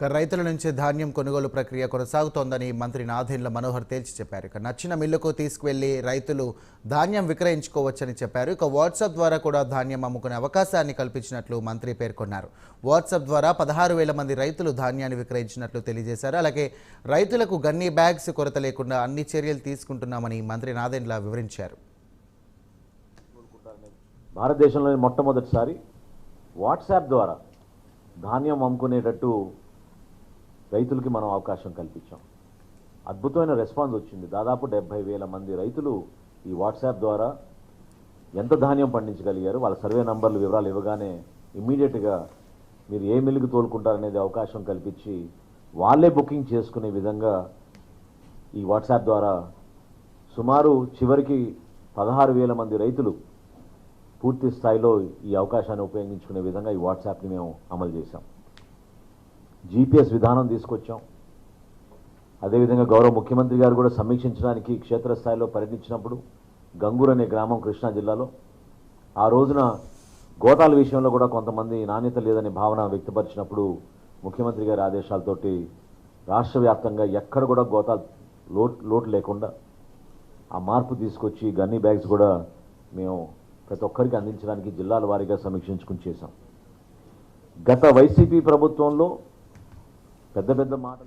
రైతుల నుంచి ధాన్యం కొనుగోలు ప్రక్రియ కొనసాగుతోందని మంత్రి నాదెండ్ల మనోహర్ తేల్చి చెప్పారు. ఇక నచ్చిన మిల్లుకు తీసుకువెళ్ళి రైతులు ధాన్యం విక్రయించుకోవచ్చని చెప్పారు. ఇక వాట్సాప్ ద్వారా కూడా ధాన్యం అమ్ముకునే అవకాశాన్ని కల్పించినట్లు మంత్రి పేర్కొన్నారు. వాట్సాప్ ద్వారా పదహారు వేల మంది రైతులు ధాన్యాన్ని విక్రయించినట్లు తెలియజేశారు. అలాగే రైతులకు గన్ని బ్యాగ్స్ కొరత లేకుండా అన్ని చర్యలు తీసుకుంటున్నామని మంత్రి నాదెండ్ల వివరించారు. భారతదేశంలోని మొట్టమొదటిసారి వాట్సాప్ ద్వారా ధాన్యం అమ్ముకునేటట్టు రైతులకి మనం అవకాశం కల్పించాం. అద్భుతమైన రెస్పాన్స్ వచ్చింది. దాదాపు డెబ్బై వేల మంది రైతులు ఈ వాట్సాప్ ద్వారా ఎంత ధాన్యం పండించగలిగారు వాళ్ళ సర్వే నంబర్లు వివరాలు ఇవ్వగానే ఇమ్మీడియట్గా మీరు ఏ మిల్లుకి తోలుకుంటారనేది అవకాశం కల్పించి వాళ్ళే బుకింగ్ చేసుకునే విధంగా ఈ వాట్సాప్ ద్వారా సుమారు చివరికి పదహారు వేల మంది రైతులు పూర్తి స్థాయిలో ఈ అవకాశాన్ని ఉపయోగించుకునే విధంగా ఈ వాట్సాప్ని మేము అమలు చేశాం. జీపీఎస్ విధానం తీసుకొచ్చాం. అదేవిధంగా గౌరవ ముఖ్యమంత్రి గారు కూడా సమీక్షించడానికి క్షేత్రస్థాయిలో పర్యటించినప్పుడు గంగూర్ అనే గ్రామం కృష్ణా జిల్లాలో. ఆ రోజున గోతాల విషయంలో కూడా కొంతమంది నాణ్యత లేదనే భావన వ్యక్తపరిచినప్పుడు ముఖ్యమంత్రి గారి ఆదేశాలతోటి రాష్ట్ర వ్యాప్తంగా ఎక్కడ కూడా గోతాలు లోటు లోటు లేకుండా ఆ మార్పు తీసుకొచ్చి గన్నీ బ్యాగ్స్ కూడా మేము ప్రతి ఒక్కరికి అందించడానికి జిల్లాల వారీగా సమీక్షించుకుని చేశాం. గత వైసీపీ ప్రభుత్వంలో పెద్ద పెద్ద మాటలు